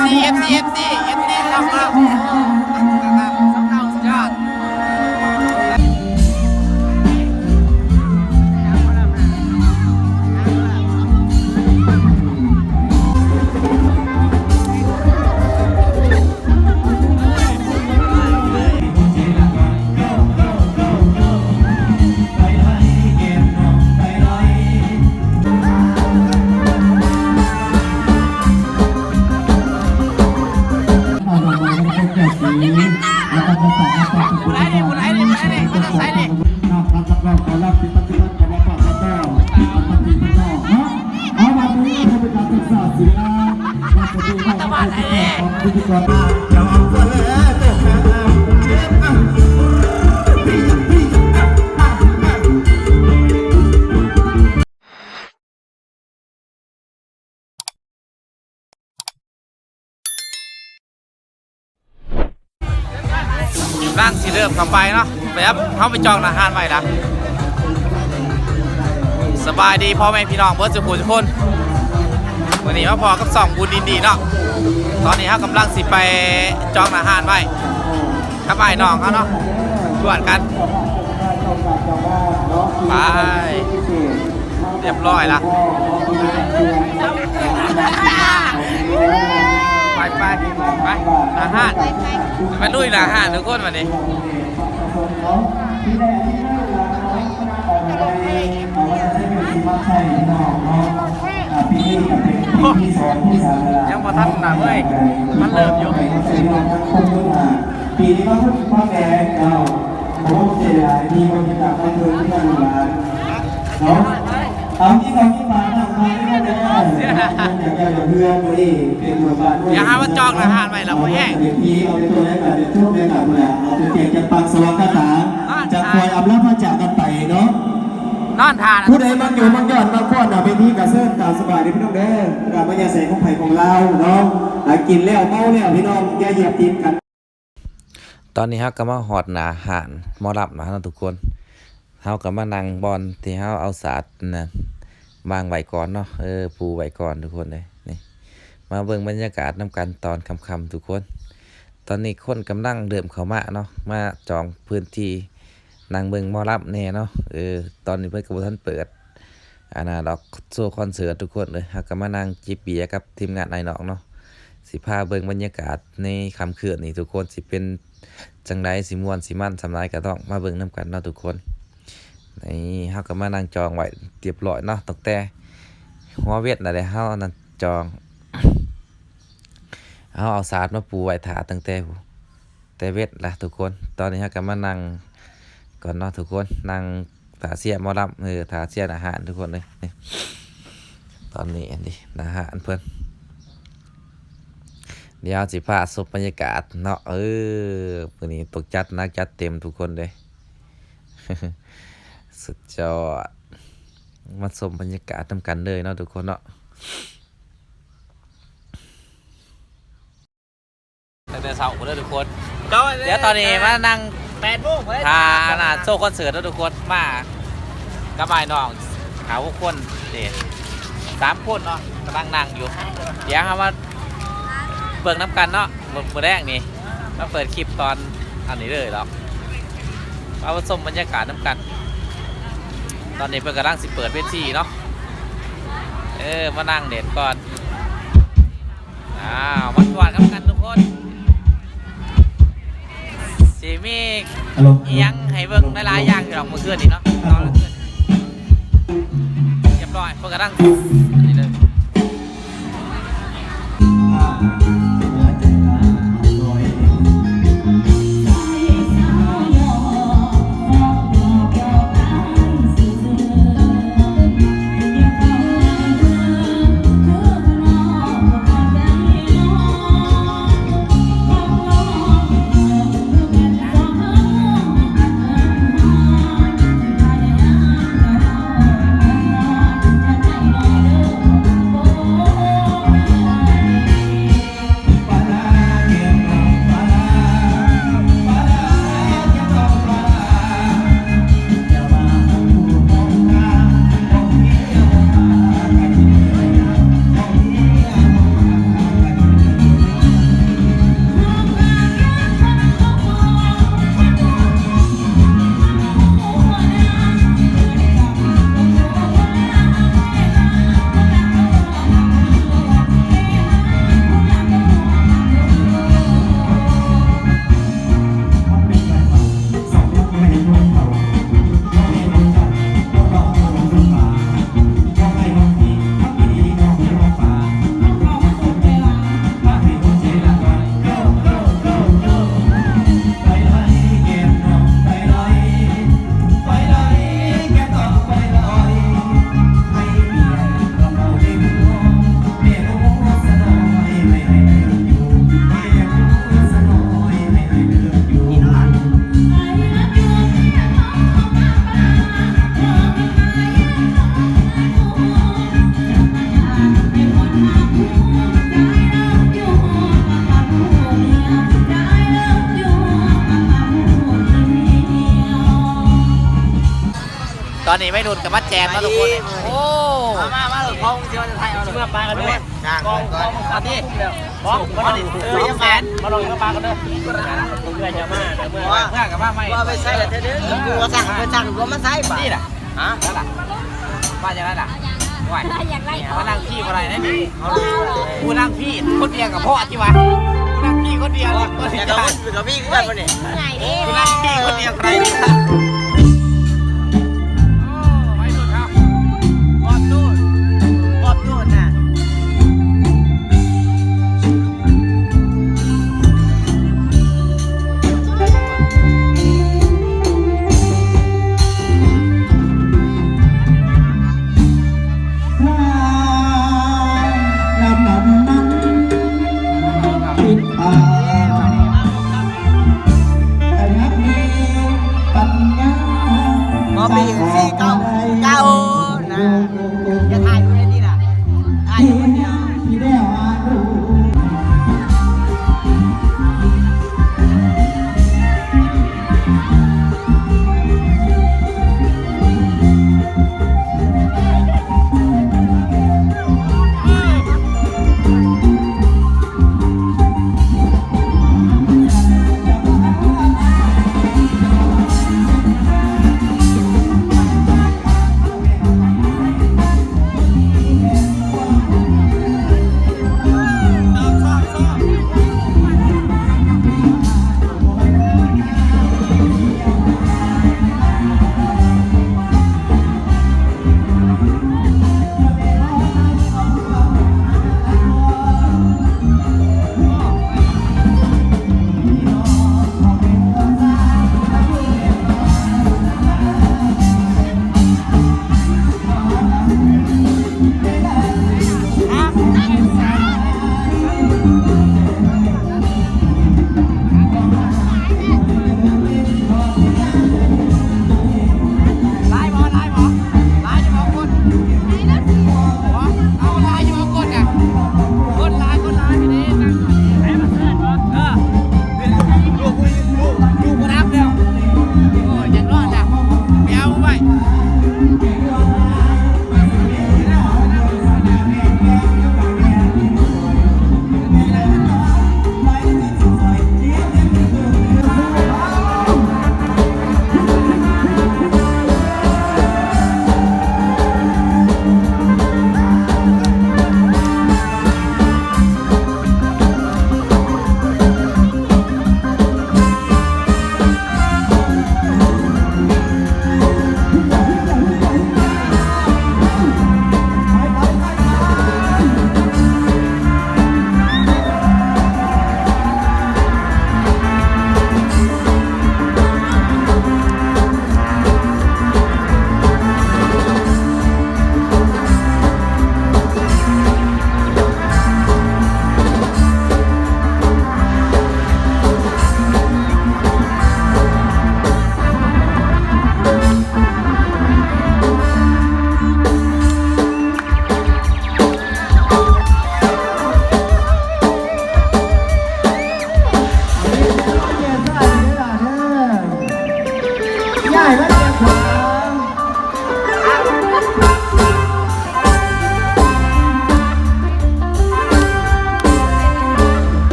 FC FC FC FC ครับ รับรับรองที่ปฏิบัติขอรับฝากรับรองปฏิบัตินอกเนาะเอามาดูให้เป็นการศึกษาศิลป์มาจะดูว่าเอาไปของพิธีกรจอมก็แล้วแต่แม่เจ็บอะร่างสีเริ่มเข้าไปเนาะแบบเขาไปจองอาหารไว้นะ สบายดีพ่อแม่พี่น้องเบิร์ดสุขุมทุกคนวันนี้มาพอกับสองบุญดินดีเนาะตอนนี้เขากำลังสิไปจองอาหารไว้ข้าไปน้องเขาเนาะด่วนกันไปเรียบร้อยละไปไปไปอาหารไปลุยอาหารทุกคนวันนี้ ยังบ่ทันหนักเว้ยมันเริ่มอยู่ปีนี้ก็พูดพ่อแม่เราผมเสียดายที่คนที่ตักคนเดินที่ทำงานเนาะเอาที่เขาที่มาทำมาได้ก็ได้อยากจะอย่าเพื่อนเลยเป็นหมู่บ้านอย่าหาว่าจองอาหารไว้แล้วบ่แห้งเดี๋ยวพี่เอาไปตัวแรกก่อนเดี๋ยวช่วงแรกก่อนนะเอาไปเก็บจากปากสว่างคาถาจะคอยอำลาพระจากกันไปเนาะ นอนทานผู้ใดมักอยู่มักยอดมักฟ้อนอะเป็นที่กระเซินตามสบายเด้อพี่น้องเด้อกับมายาใส่ของไผ่ของเราเนาะหากินแล้วเมาแล้วพี่น้องอย่าเหยียบตีนกัน ตอนนี้เฮาก็มาหอดหนาหานหมอรับนะเนาะทุกคนเฮาก็มานั่งบอลที่เฮาเอาสาดนั่นวางไว้ก่อนเนาะเออปูไว้ก่อนทุกคนเลยนี่มาเบิ่งบรรยากาศนํกันตอนค่ำๆทุกคน ตอนนี้คนกำลังเดิมเข้ามาเนาะมาจองพื้นที่ นั่งเบิงมอรับแน่เนาะเออตอนนี้เพิ่นก็บ่ทันเปิดอันน่ะดอกโซคอนเสิร์ตทุกคนเลยฮาก็มานั่งจิบเบียร์กับทีมงานไอ้น้องเนาะสิพาเบิงบรรยากาศในค่ำคืนนี้ทุกคนสิเป็นจังไดสิมวนสิมันสำไรก็ต้องมาเบิงนํกันเนาะทุกคนนี่ฮาก็มานั่งจองไว้เรียบร้อยเนาะตั้งแต่หัวเวียดน่ะได้เฮานั่นจองเฮาเอาสาดมาปูไว้ถาตั้งแต่แต่เวทละทุกคน ตอนนี้ฮาก็มานั่ง ก่อนเนาะทุกคนนั่งถาเสียหมอลำเออถาเสียอาหารทุกคนเลยนี่ตอนนี้อันนี้อาหารเพิ่อนเดี๋ยวสิพาสบบรรยากาศเนาะเออวันนี้ตกจัดนักจัดเต็มทุกคนเลยสุดยอดมาสบบรรยากาศทำกันเลยเนาะทุกคนเนาะแต่เช้าเลยทุกคน เดี๋ยวตอนนี้มานั่ง แปดโมงเลยทาหนาโซ่คอนเสิร์ตแล้วทุกคนมากับไอ้น้องหาพวกคนเด็สามคนเนาะกำลังนั่งอยู่ เดี๋ยวครับว่าเบิ่งน้ำกันเนาะเบิ่งมื้อแรกนี่มาเปิดคลิปตอนอันนี้เลยหรอกมาผสมบรรยากาศน้ำกัน ตอนนี้เพิ่นกำลังสิเปิดเวทีเนาะเออมานั่งเด็ดก่อนอ้าวมาก่อนครับกันทุกคน สีมีฮัลโหลอิหยังให้เบิ่งหลายๆอย่างอยู่ดอกเมื่อคืนนี่เนาะตอนเมื่อคืนเรียบร้อยเพิ่นกำลังอันนี้เลยเไม่รุนกับมัดแจมแล้วทุกคน โอ้มามามาเลยของที่ว่าจะไทยเอาเลยเมื่อปลากันด้วยกองกองอาทิบอกมาดิเออแสนมาลงเมื่อปลากันด้วยเมื่อจะมาเมื่อเพื่อนกับว่าไม่ว่าไปใส่ละเธอเด้อกูสั่งไปสั่งกูมาใส่ป่ะนี่แหละฮะนั่นแหละว่าอย่างนั้นแหละไหวอยากไล่มานั่งพี่อะไรได้ไหมกูนั่งพี่คนเดียวกับพ่อจิวะกูนั่งพี่คนเดียวคนเดีแต่ยวก็มันกับพี่คือกันปะเนี่ยไงดิกูนั่งพี่คนเดียวใคร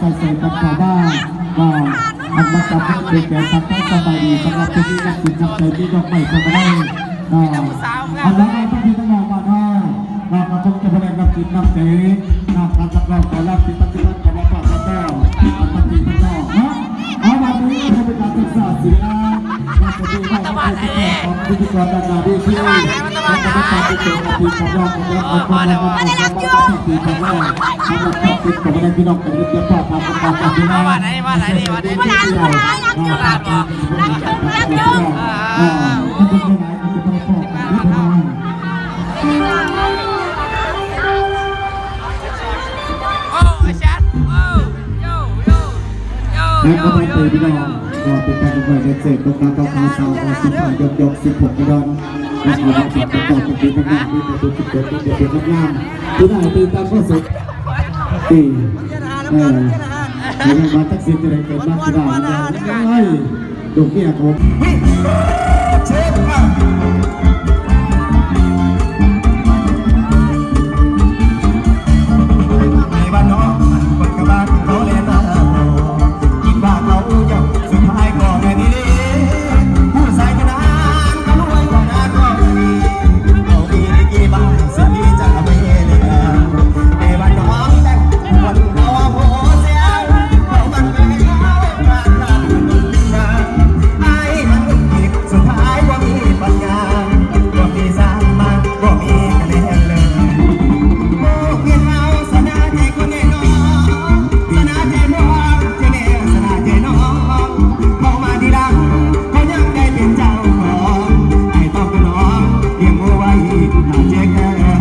ไปเสริมกันต่อบ้างก็ทำมาจากเด็กแก่ทั้งทั้งสบายดีสำหรับที่นี่นักบุญนักใจที่ก็ไม่จะมาได้ก็อันนั้นไอ้ที่ต้องบอกว่าถ้าเรากระทบกจะเทือนนักบุญนักใจนักการตะกร้อขอรับที่ปฏิบัติาเราจะทำของพิธีกรด้านหน้าที่เราจะทำเป็นตัวที่ของเราของเราของเราของเราของเราที่ของเราสำหรับการติดต่อในพี่น้องเป็นเรื่องภาพความความความที่เราว่าไหนว่าไหนนี่ว่าไหนที่เรารักรักรักรักรักอ่าถ้าเป็นไปไหนก็จ เป็นการไปในเศษตรงการต้องการสาวสิบห้ายกยกสิบหกพี่น้องและขอรับสิบต่อเป็นปีข้างหนาที่จะดูสิบเจ็ดที่จะเป็นข้างหนาที่ได้ตีตามข้อสุดตีเออในมาทักษิณจะได้เกิดมากที่ได้เฮ้ยดูเมียผมเ Take care.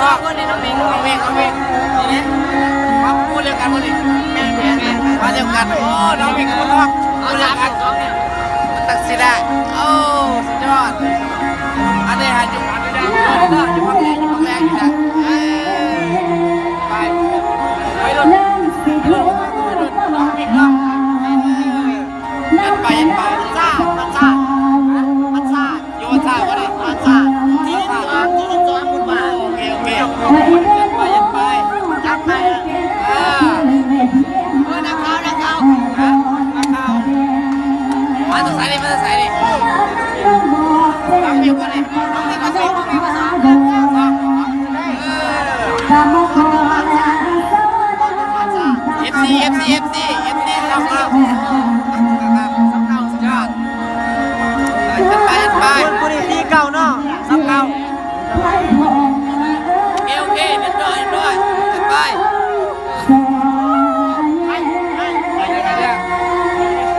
ชอบคนนี้น้องเมงน้องเมงน้องเมงนี่นะมาพูดเรื่องกันคนนี้แม่แม่แม่มาเรื่องกันโอ้น้องเมงกับคนนอกเอาจากกันตักสิได้โอ้สุดยอดอันนี้ฮะจุ๊บอันนี้ได้อยู่ เก่าเนาะสำเก่า